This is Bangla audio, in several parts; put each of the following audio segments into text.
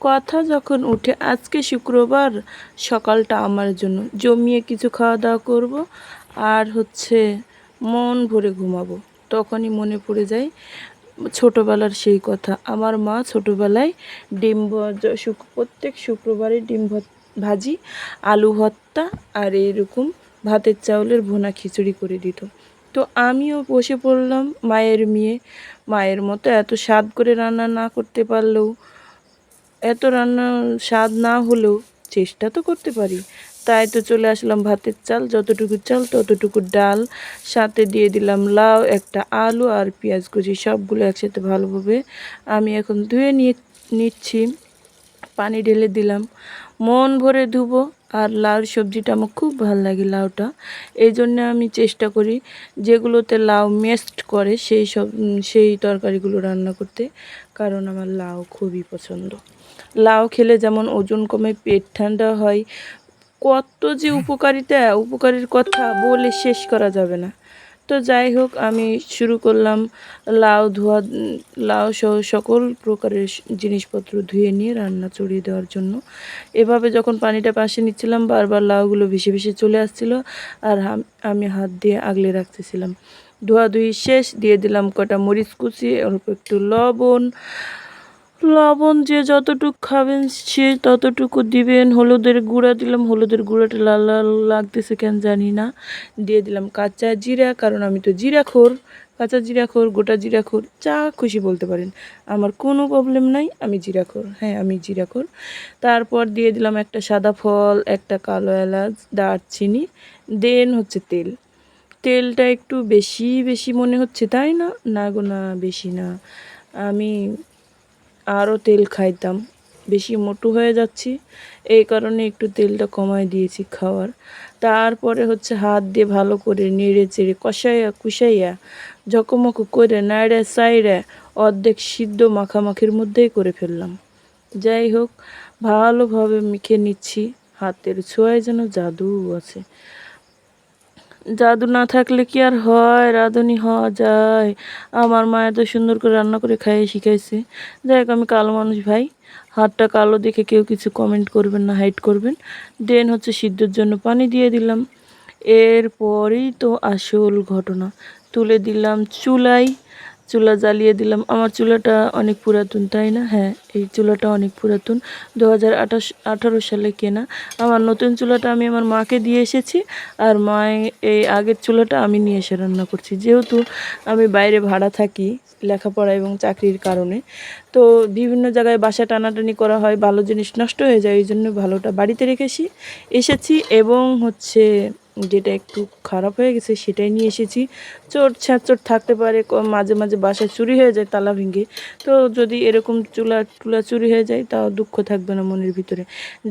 কথা যখন উঠে, আজকে শুক্রবার, সকালটা আমার জন্য। জমিয়ে কিছু খাওয়া দাওয়া করব আর হচ্ছে মন ভরে ঘুমাবো। তখনই মনে পড়ে যায় ছোটোবেলার সেই কথা। আমার মা ছোটোবেলায় ডিম প্রত্যেক শুক্রবারে ডিম ভাজি, আলু ভর্তা আর এরকম ভাতের চাউলের ভুনা খিচুড়ি করে দিত। তো আমিও বসে পড়লাম মায়ের মেয়ে। মায়ের মতো এত স্বাদ করে রান্না না করতে পারলেও এত রান্না স্বাদ না হলেও চেষ্টা তো করতে পারি। তাই তো চলে আসলাম ভাতের চাল, যতটুকু চাল ততটুকু ডাল। সাথে দিয়ে দিলাম লাউ, একটা আলু আর পেঁয়াজ কুচি, সবগুলো একসাথে ভালোভাবে আমি এখন ধুয়ে নিয়ে নিচ্ছি। পানি ঢেলে দিলাম। মন ভরে ধুবো। আর লাউর সবজিটা আমার খুব ভালো লাগে লাউটা। এই জন্য আমি চেষ্টা করি যেগুলোতে লাউ মেস্ট করে সেই সব সেই তরকারিগুলো রান্না করতে, কারণ আমার লাউ খুবই পছন্দ। লাউ খেলে যেমন ওজন কমে, পেট ঠান্ডা হয়। কত যে উপকারিতা, উপকারীর কথা বলে শেষ করা যাবে না। তো যাই হোক, আমি শুরু করলাম লাউ ধোয়া, লাউ সহ সকল প্রকারের জিনিসপত্র ধুয়ে নিয়ে রান্না চড়িয়ে দেওয়ার জন্য। এভাবে যখন পানিটা পাশে নিচ্ছিলাম, বারবার লাউগুলো ভেসে ভেসে চলে আসছিল আর আমি হাত দিয়ে আগলে রাখতেছিলাম। ধোয়াধুয়ি শেষ, দিয়ে দিলাম কটা মরিচ কুচি, অল্প একটু লবণ লবণ যে যতটুকু খাবেন, সে ততটুকু দিবেন। হলুদের গুঁড়া দিলাম। হলুদের গুঁড়াটা লাল লাল লাগতেছে কেন জানি না। দিয়ে দিলাম কাঁচা জিরা, কারণ আমি তো জিরা খোর। কাঁচা জিরা খোর, গোটা জিরা খোর, যা খুশি বলতে পারেন। আমার কোনো প্রবলেম নাই, আমি জিরা খোর। হ্যাঁ আমি জিরা খোর। তারপর দিয়ে দিলাম একটা সাদা ফল, একটা কালো এলাচ, দারচিনি, দেন হচ্ছে তেল। তেলটা একটু বেশি বেশি মনে হচ্ছে, তাই না? না গো, না, বেশি না। আমি আরও তেল খাইতাম। বেশি মোটু হয়ে যাচ্ছি। এই কারণে একটু তেলটা কমায় দিয়েছি খাওয়ার। তারপরে হচ্ছে হাত দিয়ে ভালো করে নেড়ে চেড়ে কষাইয়া কুষাইয়া ঝকমকো করে নাড়ে সাইড়ে অর্ধেক সিদ্ধ মাখামাখির মধ্যেই করে ফেললাম। যাই হোক, ভালোভাবে মেখে নিচ্ছি। হাতের ছোঁয়ায় যেন জাদু আছে। জাদু না থাকলে কি আর হয়? রাঁধুনি হওয়া যায়। আমার মা এত সুন্দর করে রান্না করে খাইয়ে শিখাইছে। যাই হোক আমি কালো মানুষ ভাই। হাতটা কালো দেখে কেউ কিছু কমেন্ট করবেন না হাইট করবেন। দেন হচ্ছে সিদ্ধর জন্য পানি দিয়ে দিলাম। এরপরেই তো আসল ঘটনা। তুলে দিলাম চুলাই। চুলা জ্বালিয়ে দিলাম। আমার চুলাটা অনেক পুরাতন, তাই না? হ্যাঁ। এই চুলাটা অনেক পুরাতন দু হাজার সালে কেনা। আমার নতুন চুলাটা আমি আমার মাকে দিয়ে এসেছি, আর মা এই আগের চুলাটা আমি নিয়ে এসে রান্না করছি। যেহেতু আমি বাইরে ভাড়া থাকি লেখাপড়া এবং চাকরির কারণে, তো বিভিন্ন জায়গায় বাসা টানাটানি করা হয়, ভালো জিনিস নষ্ট হয়ে যায়, এই জন্য ভালোটা বাড়িতে রেখেছি। এসেছি এবং হচ্ছে যেটা একটু খারাপ হয়ে গেছে সেটাই নিয়ে এসেছি। চোট ছ্যাঁচোট থাকতে পারে মাঝে মাঝে বাসায় চুরি হয়ে যায়, তালা ভেঙে। তো যদি এরকম চুলা চুরি হয়ে যায়, তাও দুঃখ থাকবে না মনের ভিতরে।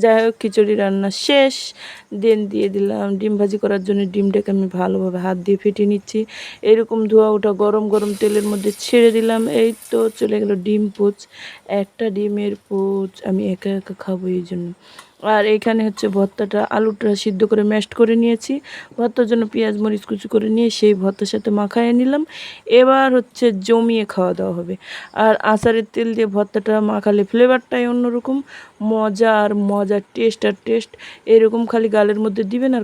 যাই হোক, খিচুড়ি রান্না শেষ। দেন দিয়ে দিলাম ডিম ভাজি করার জন্য ডিমটাকে আমি ভালোভাবে হাত দিয়ে ফেটে নিচ্ছি। এরকম ধোয়া ওটা গরম গরম তেলের মধ্যে ছেড়ে দিলাম। এই তো চলে গেল ডিম পোচ। একটা ডিমের পোচ আমি একা একা খাব এই জন্য। আর এখানে হচ্ছে ভর্তাটা আলুটা সিদ্ধ করে ম্যাশ করে নিয়েছি। ভর্তার জন্য পেঁয়াজ, মরিচ কুচু করে নিয়ে সেই ভর্তার সাথে মাখাইয়ে নিলাম। এবার হচ্ছে জমিয়ে খাওয়া দাওয়া হবে। আর আচারের তেল দিয়ে ভর্তাটা মাখালে ফ্লেভারটাই অন্যরকম। মজা আর মজার টেস্ট আর টেস্ট এরকম খালি গালের মধ্যে দিবেন আর